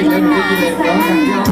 对男主对对对老想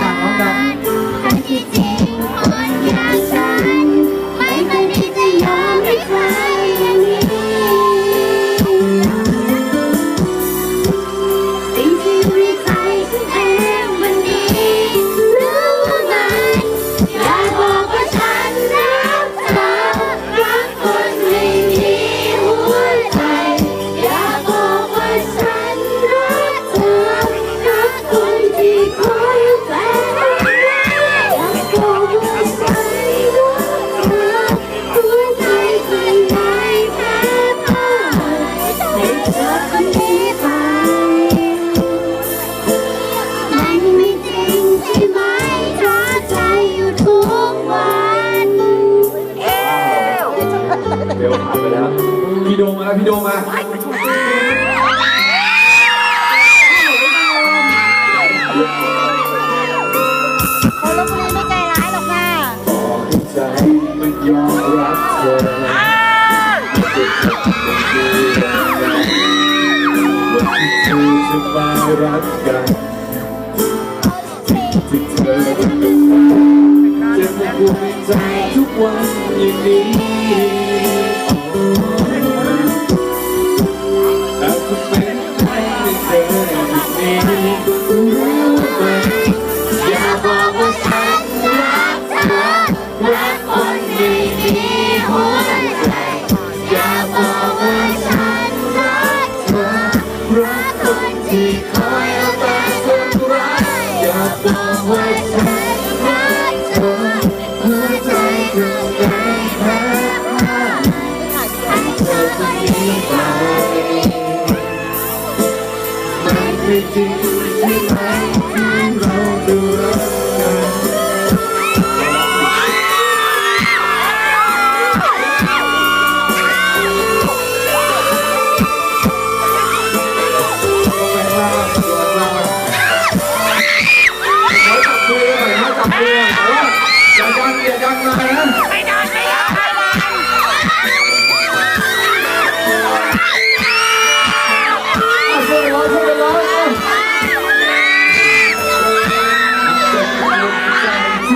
พี่โดมาแล้วพี่โดมาคนลบบุรีไม่ใจร้ายหรอกค่ะใจมันยอมรับเธอวันที่เธอจะมารักนเธอเป็นกับฉันจะไม่กลัวใจทุกวันอย่างนี้ everything you like, you love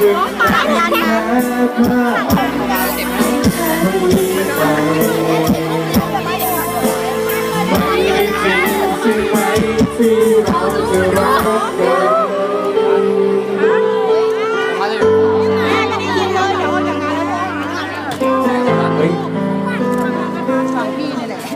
ถึงแม้ภาพมัน